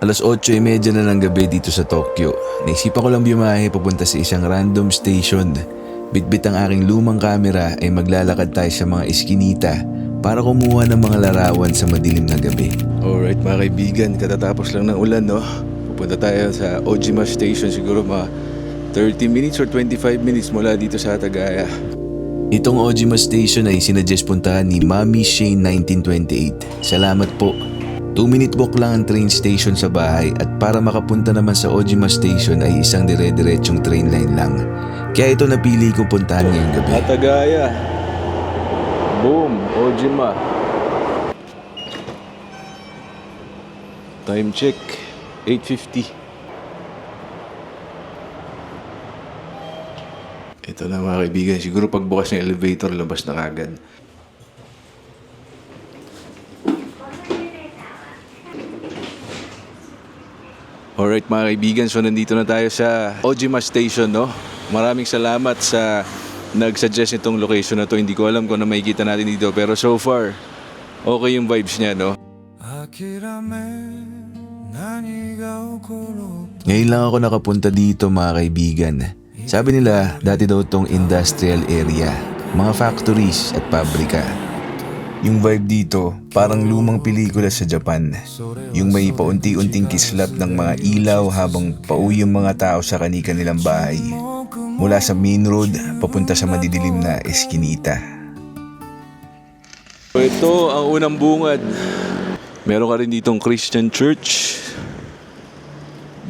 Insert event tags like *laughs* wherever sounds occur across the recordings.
Alas 8.30 na ng gabi dito sa Tokyo. Naisipan ko lang biyahe papunta sa isang random station. Bitbit ang aking lumang kamera ay maglalakad tayo sa mga eskinita para kumuha ng mga larawan sa madilim na gabi. Alright mga kaibigan, katatapos lang ng ulan no? Pupunta tayo sa Ojima Station siguro mga 30 minutes or 25 minutes mula dito sa Tagaya. Itong Ojima Station ay sinadjust puntahan ni Mami Shane 1928. Salamat po. 2 minute walk lang ang train station sa bahay at para makapunta naman sa Ojima Station ay isang dire-diretsyong train line lang. Kaya ito napili ko puntahan ngayong gabi. Atagaya. Boom. Ojima. Time check. 8.50. Ito na mga kaibigan. Siguro pagbukas ng elevator, labas na kagad. Alright mga kaibigan, so nandito na tayo sa Ojima Station, no? Maraming salamat sa nag-suggest nitong location na to. Hindi ko alam kung na makikita natin dito, pero so far, okay yung vibes niya, no? Ngayon lang ako nakapunta dito mga kaibigan. Sabi nila, dati daw tong industrial area, mga factories at pabrika. Yung vibe dito, parang lumang pelikula sa Japan. Yung may paunti-unting kislap ng mga ilaw habang pauwi yung mga tao sa kani-kanilang bahay. Mula sa main road, papunta sa madidilim na eskinita. Ito ang unang bungad. Meron ka rin ditong Christian Church,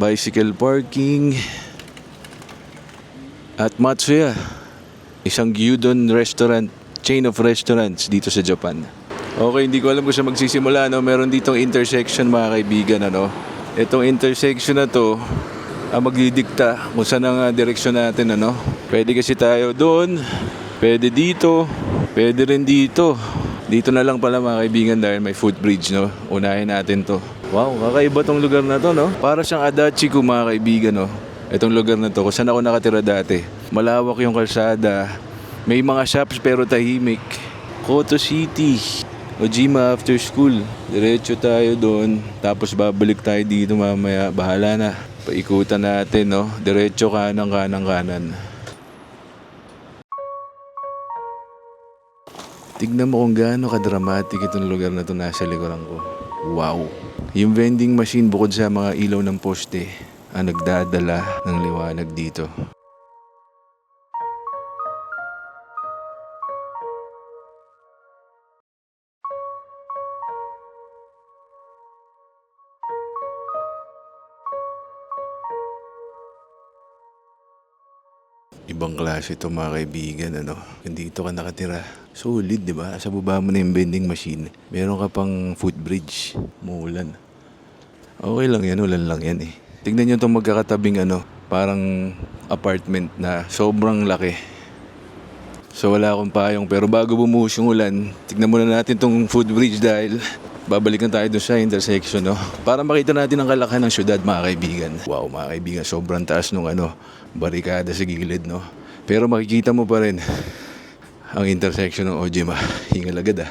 bicycle parking, at Matsuya, isang gyudon restaurant, chain of restaurants dito sa Japan. Okay, hindi ko alam kung saan magsisimula, no? Meron ditong intersection, mga kaibigan, ano? Itong intersection na to, ang magdidikta kung saan ang ah, direksyon natin, ano? Pwede kasi tayo doon, pwede dito, pwede rin dito. Dito na lang pala mga kaibigan dahil may footbridge, no? Unahin natin to. Wow, kakaiba tong lugar na to, no? Para siyang Adachi ko, mga kaibigan, no? Itong lugar na to, kung saan ako nakatira dati. Malawak yung kalsada. May mga shops pero tahimik. Koto City. Ojima after school. Diretso tayo doon. Tapos babalik tayo dito mamaya. Bahala na. Paikutan natin, no? Diretso kanang kanang kanan. Tignan mo kung gaano ka-dramatic itong lugar na to nasa likuran ko. Wow! Yung vending machine bukod sa mga ilaw ng poste ang nagdadala ng liwanag dito. Ibang klase ito mga kaibigan, ano? Dito ka nakatira. Solid, di ba? Sa baba mo na yung vending machine. Meron ka pang footbridge. Muulan. Okay lang yan, ulan lang yan eh. Tignan nyo itong magkakatabing ano, parang apartment na sobrang laki. So wala akong payong pero bago bumuhos yung ulan, tignan muna natin tong footbridge dahil babalikan tayo doon sa intersection no. Para makita natin ang kalakihan ng syudad mga kaibigan. Wow mga kaibigan, sobrang taas nung ano, barikada sa gilid no. Pero makikita mo pa rin ang intersection ng Ojima. Hingal agad ah.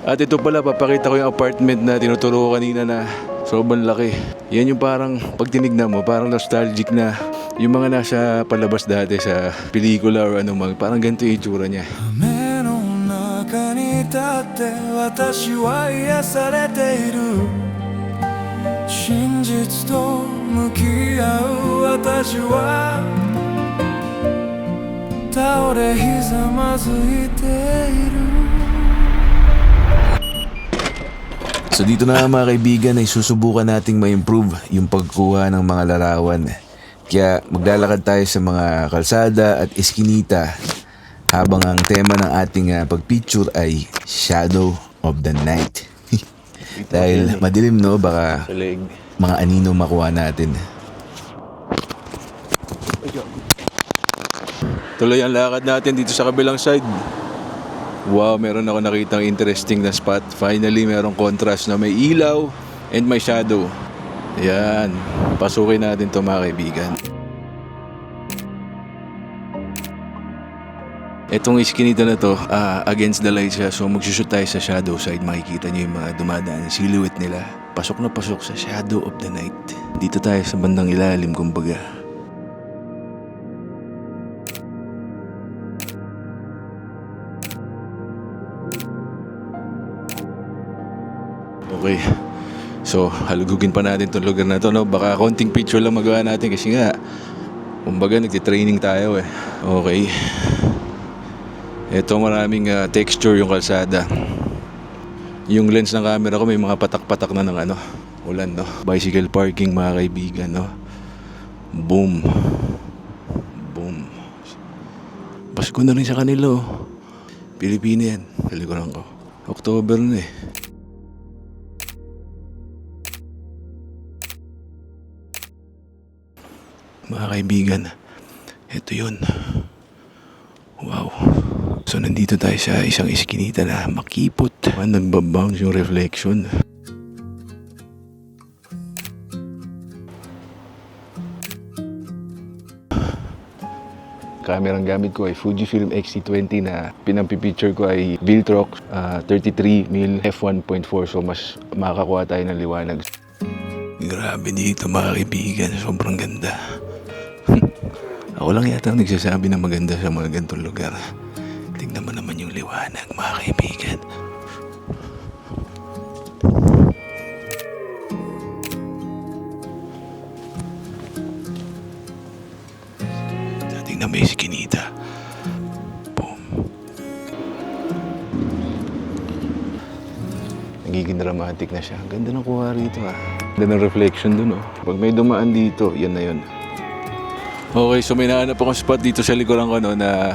At ito pala, papakita ko yung apartment na tinuturo ko kanina na sobrang laki. Yan yung parang, pag tinignan mo, parang nostalgic na yung mga nasa palabas dati sa pelikula or anong mga, parang ganito yung itsura niya. 雨の中に立って私は癒されている真実と向き合う私は倒れひざまずいている So dito na mga kaibigan ay susubukan nating ma-improve yung pagkuha ng mga larawan. Kaya maglalakad tayo sa mga kalsada at eskinita habang ang tema ng ating ah, pagpicture ay Shadow of the Night. *laughs* Dahil madilim no, baka mga anino makuha natin. Tuloy ang lakad natin dito sa kabilang side. Wow, meron ako nakitang interesting na spot. Finally, merong contrast na may ilaw and may shadow. Yan. Pasukin natin to mga kaibigan. Itong iskinita na to, ah, against the light siya. So magsushoot tayo sa shadow side. Makikita niyo yung mga dumadaan, silhouette nila. Pasok na pasok sa shadow of the night. Dito tayo sa bandang ilalim, kumbaga. Okay. So, halugugin pa natin itong lugar na to, no? Baka konting picture lang magawa natin kasi nga, kumbaga nagtitraining tayo eh. Okay. Ito maraming ah, texture yung kalsada. Yung lens ng camera ko may mga patak-patak na ng ano, ulan, no? Bicycle parking mga kaibigan, no? Boom. Boom. Pasko na rin sa kanila, oh. Pilipina yan. Kalikuran ko. October na eh. Mga kaibigan, ito yun. Wow. So nandito tayo sa isang iskinita na makipot. Nagbabounce yung reflection. Camera ang gamit ko ay Fujifilm X-T20 na pinampipicture ko ay Viltrox ah, 33mm f1.4 so mas makakakuha tayo ng liwanag. Grabe dito mga kaibigan, sobrang ganda. Ako lang yata ang nagsasabi na maganda sa mga ganitong lugar. Tingnan mo naman yung liwanag mga kaibigan. Tingnan mo yung skinita. Boom. Nagiging dramatic na siya. Ganda ng kuha rito ah. Ganda ng reflection dun oh. Pag may dumaan dito, yan na yun. Okay, so may nahanap akong spot dito sa likuran ko no, na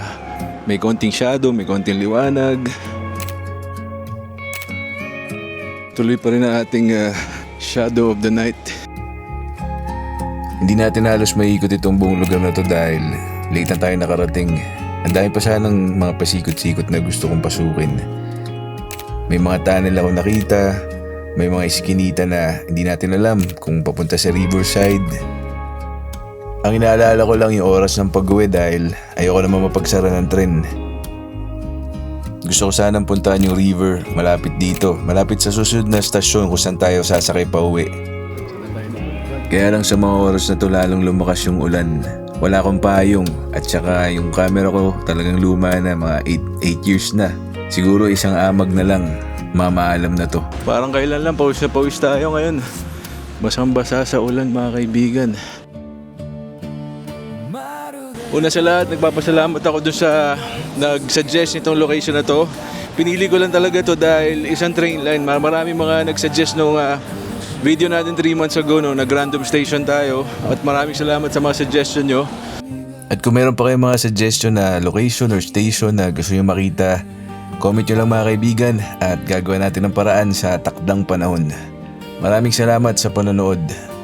may konting shadow, may konting liwanag. Tuloy pa rin ang ating ah, shadow of the night. Hindi natin halos maiikot itong buong lugar na to dahil late na tayo nakarating. Ang dami pa sanang mga pasikot-sikot na gusto kong pasukin. May mga tunnel ako nakita, may mga iskinita na hindi natin alam kung papunta sa riverside. Ang inaalala ko lang yung oras ng pag-uwi dahil ayoko naman mapagsara ng tren. Gusto ko sanang puntahan yung river malapit dito, malapit sa susunod na stasyon kung saan tayo sasakay pa uwi. Kaya lang sa mga oras na to lalong lumakas yung ulan. Wala akong payong at saka yung camera ko talagang luma na mga 8 years na. Siguro isang amag na lang, mamaalam na to. Parang kailan lang pawis na pawis tayo ngayon. Basang basa sa ulan mga kaibigan. Una sa lahat, nagpapasalamat ako dun sa nag-suggest nitong location na to. Pinili ko lang talaga to dahil isang train line. Mar- Marami mga nag-suggest nung ah, video natin 3 months ago no, nag-random station tayo. At maraming salamat sa mga suggestion nyo. At kung meron pa kayong mga suggestion na location or station na gusto nyo makita, comment nyo lang mga kaibigan at gagawin natin ng paraan sa takdang panahon. Maraming salamat sa panonood.